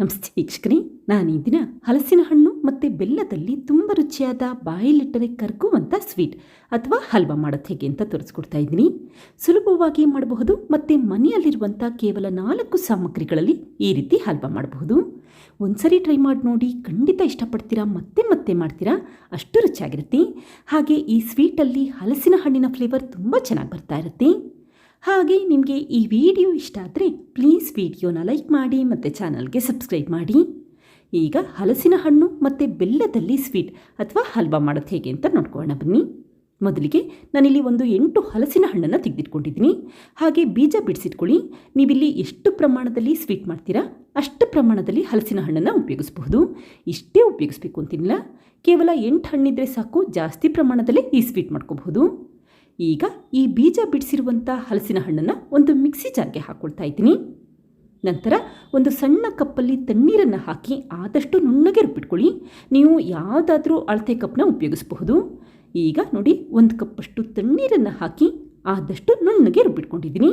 ನಮಸ್ತೆ ವೀಕ್ಷಕರೇ ನಾನು ಈ ದಿನ ಹಲಸಿನ ಹಣ್ಣು ಮತ್ತು ಬೆಲ್ಲದಲ್ಲಿ ತುಂಬ ರುಚಿಯಾದ ಬಾಯಿಲಿಟ್ಟರೆ ಕರ್ಗುವಂಥ ಸ್ವೀಟ್ ಅಥವಾ ಹಲ್ವಾ ಮಾಡೋದು ಹೇಗೆ ಅಂತ ತೋರಿಸ್ಕೊಡ್ತಾ ಇದ್ದೀನಿ. ಸುಲಭವಾಗಿ ಮಾಡಬಹುದು ಮತ್ತು ಮನೆಯಲ್ಲಿರುವಂಥ ಕೇವಲ ನಾಲ್ಕು ಸಾಮಗ್ರಿಗಳಲ್ಲಿ ಈ ರೀತಿ ಹಲ್ವಾ ಮಾಡಬಹುದು. ಒಂದ್ಸರಿ ಟ್ರೈ ಮಾಡಿ ನೋಡಿ ಖಂಡಿತ ಇಷ್ಟಪಡ್ತೀರಾ, ಮತ್ತೆ ಮತ್ತೆ ಮಾಡ್ತೀರಾ, ಅಷ್ಟು ರುಚಿಯಾಗಿರುತ್ತೆ. ಹಾಗೆ ಈ ಸ್ವೀಟಲ್ಲಿ ಹಲಸಿನ ಹಣ್ಣಿನ ಫ್ಲೇವರ್ ತುಂಬ ಚೆನ್ನಾಗಿ ಬರ್ತಾ ಇರುತ್ತೆ. ಹಾಗೆ ನಿಮಗೆ ಈ ವಿಡಿಯೋ ಇಷ್ಟ ಆದರೆ ಪ್ಲೀಸ್ ವಿಡಿಯೋನ ಲೈಕ್ ಮಾಡಿ ಮತ್ತು ಚಾನಲ್ಗೆ ಸಬ್ಸ್ಕ್ರೈಬ್ ಮಾಡಿ. ಈಗ ಹಲಸಿನ ಹಣ್ಣು ಮತ್ತು ಬೆಲ್ಲದಲ್ಲಿ ಸ್ವೀಟ್ ಅಥವಾ ಹಲ್ವಾ ಮಾಡೋದು ಹೇಗೆ ಅಂತ ನೋಡ್ಕೊಳ್ಳೋಣ ಬನ್ನಿ. ಮೊದಲಿಗೆ ನಾನಿಲ್ಲಿ ಒಂದು ಎಂಟು ಹಲಸಿನ ಹಣ್ಣನ್ನು ತೆಗೆದಿಟ್ಕೊಂಡಿದ್ದೀನಿ. ಹಾಗೆ ಬೀಜ ಬಿಡಿಸಿಟ್ಕೊಳ್ಳಿ. ನೀವಿಲ್ಲಿ ಎಷ್ಟು ಪ್ರಮಾಣದಲ್ಲಿ ಸ್ವೀಟ್ ಮಾಡ್ತೀರಾ ಅಷ್ಟು ಪ್ರಮಾಣದಲ್ಲಿ ಹಲಸಿನ ಹಣ್ಣನ್ನು ಉಪಯೋಗಿಸಬಹುದು. ಇಷ್ಟೇ ಉಪಯೋಗಿಸ್ಬೇಕು ಅಂತಿಲ್ಲ ಕೇವಲ ಎಂಟು ಹಣ್ಣಿದ್ರೆ ಸಾಕು, ಜಾಸ್ತಿ ಪ್ರಮಾಣದಲ್ಲಿ ಈ ಸ್ವೀಟ್ ಮಾಡ್ಕೋಬಹುದು. ಈಗ ಈ ಬೀಜ ಬಿಡಿಸಿರುವಂಥ ಹಲಸಿನ ಹಣ್ಣನ್ನು ಒಂದು ಮಿಕ್ಸಿ ಜಾರ್ಗೆ ಹಾಕ್ಕೊಳ್ತಾ ಇದ್ದೀನಿ. ನಂತರ ಒಂದು ಸಣ್ಣ ಕಪ್ಪಲ್ಲಿ ತಣ್ಣೀರನ್ನು ಹಾಕಿ ಆದಷ್ಟು ನುಣ್ಣಗೆ ರುಬ್ಬಿಟ್ಕೊಳ್ಳಿ. ನೀವು ಯಾವುದಾದ್ರೂ ಅಳತೆ ಕಪ್ನ ಉಪಯೋಗಿಸಬಹುದು. ಈಗ ನೋಡಿ, ಒಂದು ಕಪ್ಪಷ್ಟು ತಣ್ಣೀರನ್ನು ಹಾಕಿ ಆದಷ್ಟು ನುಣ್ಣಗೆ ರುಬ್ಬಿಟ್ಕೊಂಡಿದ್ದೀನಿ.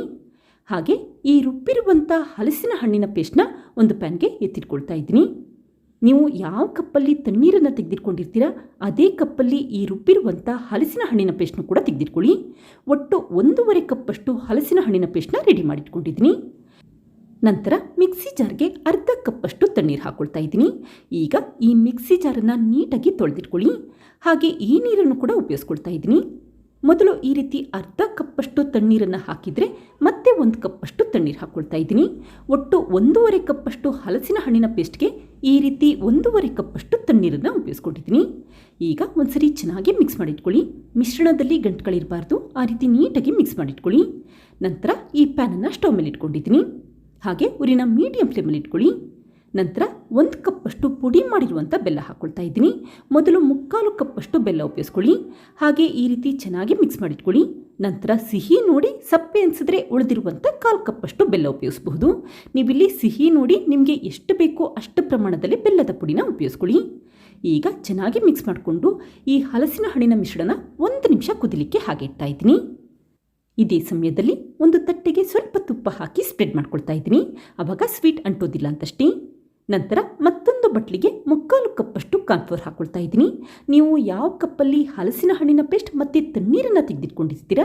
ಹಾಗೆ ಈ ರುಬ್ಬಿರುವಂಥ ಹಲಸಿನ ಹಣ್ಣಿನ ಪೇಸ್ಟ್ನ ಒಂದು ಪ್ಯಾನ್ಗೆ ಎತ್ತಿಟ್ಕೊಳ್ತಾ ಇದ್ದೀನಿ. ನೀವು ಯಾವ ಕಪ್ಪಲ್ಲಿ ತಣ್ಣೀರನ್ನು ತೆಗೆದಿಟ್ಕೊಂಡಿರ್ತೀರಾ, ಅದೇ ಕಪ್ಪಲ್ಲಿ ಈ ರುಬ್ಬಿರುವಂಥ ಹಲಸಿನ ಹಣ್ಣಿನ ಪೇಸ್ಟ್ನ ಕೂಡ ತೆಗೆದಿಟ್ಕೊಳ್ಳಿ. ಒಟ್ಟು ಒಂದೂವರೆ ಕಪ್ಪಷ್ಟು ಹಲಸಿನ ಹಣ್ಣಿನ ಪೇಸ್ಟ್ನ ರೆಡಿ ಮಾಡಿಟ್ಕೊಂಡಿದ್ದೀನಿ. ನಂತರ ಮಿಕ್ಸಿ ಜಾರ್ಗೆ ಅರ್ಧ ಕಪ್ಪಷ್ಟು ತಣ್ಣೀರು ಹಾಕ್ಕೊಳ್ತಾ ಇದ್ದೀನಿ. ಈಗ ಈ ಮಿಕ್ಸಿ ಜಾರನ್ನು ನೀಟಾಗಿ ತೊಳೆದಿಟ್ಕೊಳ್ಳಿ. ಹಾಗೆ ಈ ನೀರನ್ನು ಕೂಡ ಉಪಯೋಗಿಸ್ಕೊಳ್ತಾ ಇದ್ದೀನಿ. ಮೊದಲು ಈ ರೀತಿ ಅರ್ಧ ಕಪ್ಪಷ್ಟು ತಣ್ಣೀರನ್ನು ಹಾಕಿದರೆ ಮತ್ತೆ ಒಂದು ಕಪ್ಪಷ್ಟು ತಣ್ಣೀರು ಹಾಕ್ಕೊಳ್ತಾ ಇದ್ದೀನಿ. ಒಟ್ಟು ಒಂದೂವರೆ ಕಪ್ಪಷ್ಟು ಹಲಸಿನ ಹಣ್ಣಿನ ಪೇಸ್ಟ್ಗೆ ಈ ರೀತಿ ಒಂದೂವರೆ ಕಪ್ಪಷ್ಟು ತಣ್ಣೀರನ್ನು ಉಪಯೋಗಿಸ್ಕೊಂಡಿದ್ದೀನಿ. ಈಗ ಒಂದ್ಸರಿ ಚೆನ್ನಾಗಿ ಮಿಕ್ಸ್ ಮಾಡಿಟ್ಕೊಳ್ಳಿ. ಮಿಶ್ರಣದಲ್ಲಿ ಗಂಟುಗಳಿರಬಾರ್ದು. ಆ ರೀತಿ ನೀಟಾಗಿ ಮಿಕ್ಸ್ ಮಾಡಿಟ್ಕೊಳ್ಳಿ. ನಂತರ ಈ ಪ್ಯಾನನ್ನು ಸ್ಟವ್ ಮೇಲೆ ಇಟ್ಕೊಂಡಿದ್ದೀನಿ ಹಾಗೆ ಉರಿನ ಮೀಡಿಯಂ ಫ್ಲೇಮಲ್ಲಿ ಇಟ್ಕೊಳ್ಳಿ ನಂತರ ಒಂದು ಕಪ್ಪಷ್ಟು ಪುಡಿ ಮಾಡಿರುವಂಥ ಬೆಲ್ಲ ಹಾಕ್ಕೊಳ್ತಾ ಇದ್ದೀನಿ. ಮೊದಲು ಮುಕ್ಕಾಲು ಕಪ್ಪಷ್ಟು ಬೆಲ್ಲ ಉಪಯೋಗಿಸ್ಕೊಳ್ಳಿ ಹಾಗೆ ಈ ರೀತಿ ಚೆನ್ನಾಗಿ ಮಿಕ್ಸ್ ಮಾಡಿಟ್ಕೊಳ್ಳಿ. ನಂತರ ಸಿಹಿ ನೋಡಿ ಸಪ್ಪೆ ಅನಿಸಿದ್ರೆ ಉಳಿದಿರುವಂಥ ಕಾಲು ಕಪ್ಪಷ್ಟು ಬೆಲ್ಲ ಉಪಯೋಗಿಸಬಹುದು. ನೀವಿಲ್ಲಿ ಸಿಹಿ ನೋಡಿ ನಿಮಗೆ ಎಷ್ಟು ಬೇಕೋ ಅಷ್ಟು ಪ್ರಮಾಣದಲ್ಲಿ ಬೆಲ್ಲದ ಪುಡಿನ ಉಪಯೋಗಿಸ್ಕೊಳ್ಳಿ. ಈಗ ಚೆನ್ನಾಗಿ ಮಿಕ್ಸ್ ಮಾಡಿಕೊಂಡು ಈ ಹಲಸಿನ ಹಣ್ಣಿನ ಮಿಶ್ರಣ ಒಂದು ನಿಮಿಷ ಕುದಿಲಿಕ್ಕೆ ಹಾಗೆ ಇಡ್ತಾ ಇದ್ದೀನಿ. ಇದೇ ಸಮಯದಲ್ಲಿ ಒಂದು ತಟ್ಟೆಗೆ ಸ್ವಲ್ಪ ತುಪ್ಪ ಹಾಕಿ ಸ್ಪ್ರೆಡ್ ಮಾಡ್ಕೊಳ್ತಾ ಇದ್ದೀನಿ. ಆವಾಗ ಸ್ವೀಟ್ ಅಂಟೋದಿಲ್ಲ ಅಂತಷ್ಟೇ. ನಂತರ ಮತ್ತೊಂದು ಬಟ್ಲಿಗೆ ಮುಕ್ಕಾಲು ಕಪ್ಪಷ್ಟು ಕಾನ್ಫ್ಲೋರ್ ಹಾಕ್ಕೊಳ್ತಾ ಇದ್ದೀನಿ. ನೀವು ಯಾವ ಕಪ್ಪಲ್ಲಿ ಹಲಸಿನ ಹಣ್ಣಿನ ಪೇಸ್ಟ್ ಮತ್ತು ತಣ್ಣೀರನ್ನು ತೆಗೆದಿಟ್ಕೊಂಡಿರ್ತೀರಾ,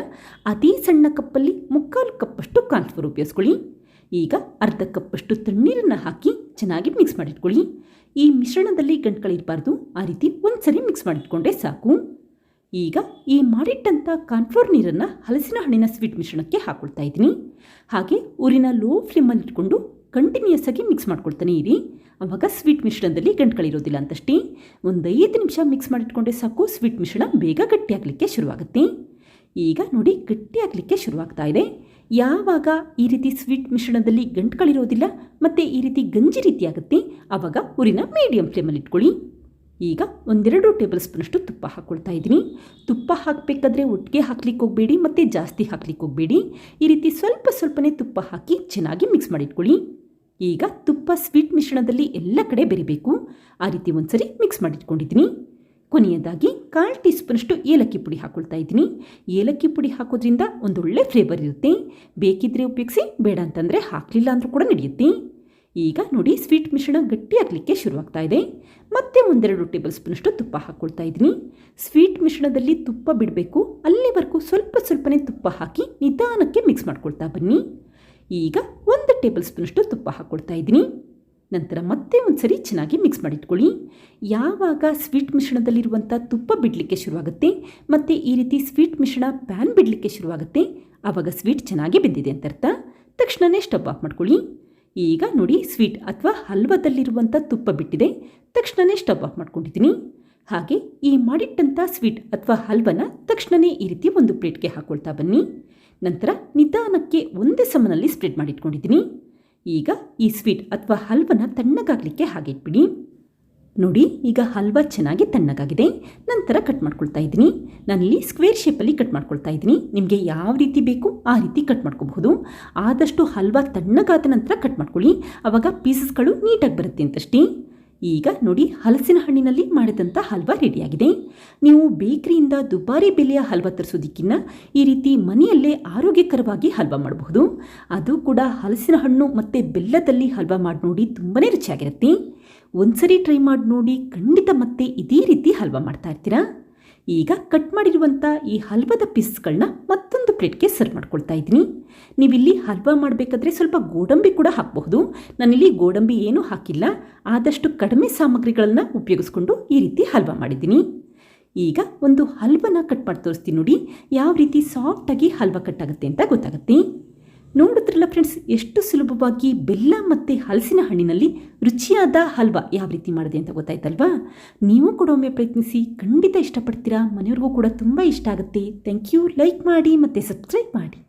ಅದೇ ಸಣ್ಣ ಕಪ್ಪಲ್ಲಿ ಮುಕ್ಕಾಲು ಕಪ್ಪಷ್ಟು ಕಾನ್ಫ್ಲೋರ್ ಉಪಯೋಗಿಸ್ಕೊಳ್ಳಿ. ಈಗ ಅರ್ಧ ಕಪ್ಪಷ್ಟು ತಣ್ಣೀರನ್ನು ಹಾಕಿ ಚೆನ್ನಾಗಿ ಮಿಕ್ಸ್ ಮಾಡಿಟ್ಕೊಳ್ಳಿ. ಈ ಮಿಶ್ರಣದಲ್ಲಿ ಗಂಟುಗಳಿರಬಾರ್ದು ಆ ರೀತಿ ಒಂದು ಸರಿ ಮಿಕ್ಸ್ ಮಾಡಿಟ್ಕೊಂಡ್ರೆ ಸಾಕು. ಈಗ ಈ ಮಾಡಿಟ್ಟಂಥ ಕಾನ್ಫ್ಲೋರ್ ನೀರನ್ನು ಹಲಸಿನ ಹಣ್ಣಿನ ಸ್ವೀಟ್ ಮಿಶ್ರಣಕ್ಕೆ ಹಾಕ್ಕೊಳ್ತಾ ಇದ್ದೀನಿ. ಹಾಗೆ ಊರಿನ ಲೋ ಫ್ಲೇಮಲ್ಲಿ ಇಟ್ಕೊಂಡು ಕಂಟಿನ್ಯೂಸ್ ಆಗಿ ಮಿಕ್ಸ್ ಮಾಡ್ಕೊಳ್ತಾನೆ ಇರಿ. ಅವಾಗ ಸ್ವೀಟ್ ಮಿಶ್ರಣದಲ್ಲಿ ಗಂಟುಗಳಿರೋದಿಲ್ಲ ಅಂತಷ್ಟೇ. ಒಂದು ಐದು ನಿಮಿಷ ಮಿಕ್ಸ್ ಮಾಡಿಟ್ಕೊಂಡ್ರೆ ಸಾಕು ಸ್ವೀಟ್ ಮಿಶ್ರಣ ಬೇಗ ಗಟ್ಟಿಯಾಗಲಿಕ್ಕೆ ಶುರುವಾಗುತ್ತೆ. ಈಗ ನೋಡಿ ಗಟ್ಟಿಯಾಗಲಿಕ್ಕೆ ಶುರುವಾಗ್ತಾ ಇದೆ. ಯಾವಾಗ ಈ ರೀತಿ ಸ್ವೀಟ್ ಮಿಶ್ರಣದಲ್ಲಿ ಗಂಟುಗಳಿರೋದಿಲ್ಲ ಮತ್ತು ಈ ರೀತಿ ಗಂಜಿ ರೀತಿ ಆಗುತ್ತೆ ಆವಾಗ ಊರಿನ ಮೀಡಿಯಂ ಫ್ಲೇಮಲ್ಲಿ ಇಟ್ಕೊಳ್ಳಿ ಈಗ ಒಂದೆರಡು ಟೇಬಲ್ ಸ್ಪೂನಷ್ಟು ತುಪ್ಪ ಹಾಕ್ಕೊಳ್ತಾ ಇದ್ದೀನಿ. ತುಪ್ಪ ಹಾಕಬೇಕಾದ್ರೆ ಒಟ್ಟಿಗೆ ಹಾಕ್ಲಿಕ್ಕೆ ಹೋಗಬೇಡಿ, ಮತ್ತು ಜಾಸ್ತಿ ಹಾಕ್ಲಿಕ್ಕೆ ಹೋಗಬೇಡಿ. ಈ ರೀತಿ ಸ್ವಲ್ಪ ಸ್ವಲ್ಪನೇ ತುಪ್ಪ ಹಾಕಿ ಚೆನ್ನಾಗಿ ಮಿಕ್ಸ್ ಮಾಡಿಟ್ಕೊಳ್ಳಿ. ಈಗ ತುಪ್ಪ ಸ್ವೀಟ್ ಮಿಶ್ರಣದಲ್ಲಿ ಎಲ್ಲ ಕಡೆ ಬೆರಿಬೇಕು. ಆ ರೀತಿ ಒಂದ್ಸರಿ ಮಿಕ್ಸ್ ಮಾಡಿಟ್ಕೊಂಡಿದ್ದೀನಿ. ಕೊನೆಯದಾಗಿ ಕಾಲು ಟೀ ಸ್ಪೂನಷ್ಟು ಏಲಕ್ಕಿ ಪುಡಿ ಹಾಕ್ಕೊಳ್ತಾ ಇದ್ದೀನಿ. ಏಲಕ್ಕಿ ಪುಡಿ ಹಾಕೋದ್ರಿಂದ ಒಂದೊಳ್ಳೆ ಫ್ಲೇವರ್ ಇರುತ್ತೆ. ಬೇಕಿದ್ರೆ ಉಪಯೋಗಿಸಿ, ಬೇಡ ಅಂತಂದರೆ ಹಾಕಲಿಲ್ಲ ಅಂದರೂ ಕೂಡ ನಡೆಯುತ್ತೆ. ಈಗ ನೋಡಿ ಸ್ವೀಟ್ ಮಿಶ್ರಣ ಗಟ್ಟಿಯಾಗಲಿಕ್ಕೆ ಶುರುವಾಗ್ತಾ ಇದೆ. ಮತ್ತೆ ಒಂದೆರಡು ಟೇಬಲ್ ಸ್ಪೂನಷ್ಟು ತುಪ್ಪ ಹಾಕ್ಕೊಳ್ತಾ ಇದ್ದೀನಿ. ಸ್ವೀಟ್ ಮಿಶ್ರಣದಲ್ಲಿ ತುಪ್ಪ ಬಿಡಬೇಕು. ಅಲ್ಲಿವರೆಗೂ ಸ್ವಲ್ಪ ಸ್ವಲ್ಪನೇ ತುಪ್ಪ ಹಾಕಿ ನಿಧಾನಕ್ಕೆ ಮಿಕ್ಸ್ ಮಾಡ್ಕೊಳ್ತಾ ಬನ್ನಿ. ಈಗ ಒಂದು ಟೇಬಲ್ ಸ್ಪೂನಷ್ಟು ತುಪ್ಪ ಹಾಕ್ಕೊಳ್ತಾ ಇದ್ದೀನಿ. ನಂತರ ಮತ್ತೆ ಒಂದ್ಸರಿ ಚೆನ್ನಾಗಿ ಮಿಕ್ಸ್ ಮಾಡಿಟ್ಕೊಳ್ಳಿ. ಯಾವಾಗ ಸ್ವೀಟ್ ಮಿಶ್ರಣದಲ್ಲಿರುವಂಥ ತುಪ್ಪ ಬಿಡಲಿಕ್ಕೆ ಶುರುವಾಗುತ್ತೆ, ಮತ್ತು ಈ ರೀತಿ ಸ್ವೀಟ್ ಮಿಶ್ರಣ ಪ್ಯಾನ್ ಬಿಡಲಿಕ್ಕೆ ಶುರುವಾಗುತ್ತೆ ಆವಾಗ ಸ್ವೀಟ್ ಚೆನ್ನಾಗಿ ಬೆಂದಿದೆ ಅಂತ ಅರ್ಥ. ತಕ್ಷಣವೇ ಸ್ಟವ್ ಆಫ್ ಮಾಡ್ಕೊಳ್ಳಿ. ಈಗ ನೋಡಿ ಸ್ವೀಟ್ ಅಥವಾ ಹಲ್ವದಲ್ಲಿರುವಂಥ ತುಪ್ಪ ಬಿಟ್ಟಿದೆ. ತಕ್ಷಣವೇ ಸ್ಟವ್ ಆಫ್ ಮಾಡ್ಕೊಂಡಿದ್ದೀನಿ. ಹಾಗೆ ಈ ಮಾಡಿಟ್ಟಂಥ ಸ್ವೀಟ್ ಅಥವಾ ಹಲ್ವನ ತಕ್ಷಣವೇ ಈ ರೀತಿ ಒಂದು ಪ್ಲೇಟ್ಗೆ ಹಾಕ್ಕೊಳ್ತಾ ಬನ್ನಿ. ನಂತರ ನಿಧಾನಕ್ಕೆ ಒಂದೇ ಸಮನಲ್ಲಿ ಸ್ಪ್ರೆಡ್ ಮಾಡಿಟ್ಕೊಂಡಿದ್ದೀನಿ. ಈಗ ಈ ಸ್ವೀಟ್ ಅಥವಾ ಹಲ್ವನ ತಣ್ಣಗಾಗಲಿಕ್ಕೆ ಹಾಗೆ ಇಟ್ಬಿಡಿ. ನೋಡಿ, ಈಗ ಹಲ್ವಾ ಚೆನ್ನಾಗಿ ತಣ್ಣಗಾಗಿದೆ. ನಂತರ ಕಟ್ ಮಾಡ್ಕೊಳ್ತಾ ಇದ್ದೀನಿ. ನಾನಿಲ್ಲಿ ಸ್ಕ್ವೇರ್ ಶೇಪಲ್ಲಿ ಕಟ್ ಮಾಡ್ಕೊಳ್ತಾ ಇದ್ದೀನಿ. ನಿಮಗೆ ಯಾವ ರೀತಿ ಬೇಕು ಆ ರೀತಿ ಕಟ್ ಮಾಡ್ಕೋಬಹುದು. ಆದಷ್ಟು ಹಲ್ವಾ ತಣ್ಣಗಾದ ನಂತರ ಕಟ್ ಮಾಡ್ಕೊಳ್ಳಿ. ಆವಾಗ ಪೀಸಸ್ಗಳು ನೀಟಾಗಿ ಬರುತ್ತೆ ಅಂತಷ್ಟೇ. ಈಗ ನೋಡಿ, ಹಲಸಿನ ಹಣ್ಣಿನಲ್ಲಿ ಮಾಡಿದಂಥ ಹಲ್ವಾ ರೆಡಿಯಾಗಿದೆ. ನೀವು ಬೇಕರಿಯಿಂದ ದುಬಾರಿ ಬೆಲೆಯ ಹಲ್ವಾ ತರಿಸೋದಕ್ಕಿಂತ ಈ ರೀತಿ ಮನೆಯಲ್ಲೇ ಆರೋಗ್ಯಕರವಾಗಿ ಹಲ್ವಾ ಮಾಡಬಹುದು. ಅದು ಕೂಡ ಹಲಸಿನ ಹಣ್ಣು ಮತ್ತು ಬೆಲ್ಲದಲ್ಲಿ ಹಲ್ವಾ ಮಾಡಿ ನೋಡಿ ತುಂಬಾ ರುಚಿಯಾಗಿರುತ್ತೆ. ಒಂದ್ಸರಿ ಟ್ರೈ ಮಾಡಿ ನೋಡಿ ಖಂಡಿತ ಮತ್ತೆ ಇದೇ ರೀತಿ ಹಲ್ವಾ ಮಾಡ್ತಾ ಇರ್ತೀರಾ? ಈಗ ಕಟ್ ಮಾಡಿರುವಂಥ ಈ ಹಲ್ವದ ಪೀಸ್ಗಳನ್ನ ಮತ್ತೊಂದು ಪ್ಲೇಟ್ಗೆ ಸರ್ವ್ ಮಾಡ್ಕೊಳ್ತಾ ಇದ್ದೀನಿ. ನೀವಿಲ್ಲಿ ಹಲ್ವಾ ಮಾಡಬೇಕಾದ್ರೆ ಸ್ವಲ್ಪ ಗೋಡಂಬಿ ಕೂಡ ಹಾಕಬಹುದು. ನಾನಿಲ್ಲಿ ಗೋಡಂಬಿ ಏನೂ ಹಾಕಿಲ್ಲ. ಆದಷ್ಟು ಕಡಿಮೆ ಸಾಮಗ್ರಿಗಳನ್ನು ಉಪಯೋಗಿಸ್ಕೊಂಡು ಈ ರೀತಿ ಹಲ್ವಾ ಮಾಡಿದ್ದೀನಿ. ಈಗ ಒಂದು ಹಲ್ವನ ಕಟ್ ಮಾಡಿ ತೋರಿಸ್ತೀನಿ ನೋಡಿ. ಯಾವ ರೀತಿ ಸಾಫ್ಟಾಗಿ ಹಲ್ವಾ ಕಟ್ ಆಗುತ್ತೆ ಅಂತ ಗೊತ್ತಾಗುತ್ತೆ. ನೋಡಿದ್ರಲ್ಲ ಫ್ರೆಂಡ್ಸ್ ಎಷ್ಟು ಸುಲಭವಾಗಿ ಬೆಲ್ಲ ಮತ್ತು ಹಲಸಿನ ಹಣ್ಣಿನಲ್ಲಿ ರುಚಿಯಾದ ಹಲ್ವಾ ಯಾವ ರೀತಿ ಮಾಡಿದೆ ಅಂತ ಗೊತ್ತಾಯ್ತಲ್ವಾ? ನೀವು ಕೂಡ ಒಮ್ಮೆ ಪ್ರಯತ್ನಿಸಿ ಖಂಡಿತ ಇಷ್ಟಪಡ್ತೀರಾ? ಮನೆಯವ್ರಿಗೂ ಕೂಡ ತುಂಬ ಇಷ್ಟ ಆಗುತ್ತೆ. ಥ್ಯಾಂಕ್ ಯು ಲೈಕ್ ಮಾಡಿ ಮತ್ತು ಸಬ್ಸ್ಕ್ರೈಬ್ ಮಾಡಿ.